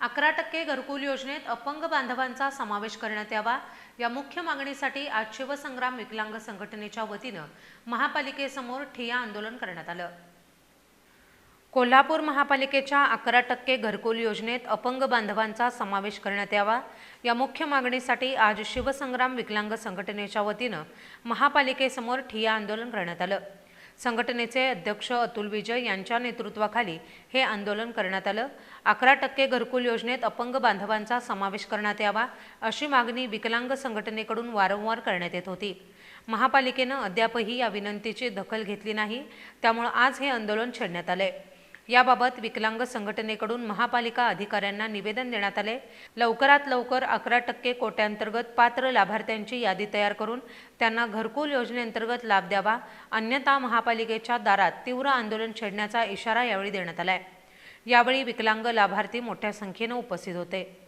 अकरा टक्के घरकुल योजनेत अपंग बांधवांचा समावेश करण्यात यावा. या मुख्य मागणीसाठी आज शिवसंग्राम विकलांग संघटनेच्या वतीनं महापालिकेसमोर ठिया आंदोलन करण्यात आलं. कोल्हापूर महापालिकेच्या अकरा टक्के घरकुल योजनेत अपंग बांधवांचा समावेश करण्यात यावा. या मुख्य मागणीसाठी आज शिवसंग्राम विकलांग संघटनेच्या वतीनं महापालिकेसमोर ठिया आंदोलन करण्यात आलं. संघटनेचे अध्यक्ष अतुल विजय यांच्या नेतृत्वाखाली हे आंदोलन करण्यात आलं. अकरा टक्के घरकुल योजनेत अपंग बांधवांचा समावेश करण्यात यावा अशी मागणी विकलांग संघटनेकडून वारंवार करण्यात येत होती. महापालिकेनं अद्यापही या विनंतीची दखल घेतली नाही त्यामुळे आज हे आंदोलन छेडण्यात आले याबाबत विकलांग संघटनेकडून महापालिका अधिकाऱ्यांना निवेदन देण्यात आले. लवकरात लवकर अकरा टक्के कोट्यांतर्गत पात्र लाभार्थ्यांची यादी तयार करून त्यांना घरकुल योजनेअंतर्गत लाभ द्यावा. अन्यथा महापालिकेच्या दारात तीव्र आंदोलन छेडण्याचा इशारा यावेळी देण्यात आलाय. यावेळी विकलांग लाभार्थी मोठ्या संख्येनं उपस्थित होते.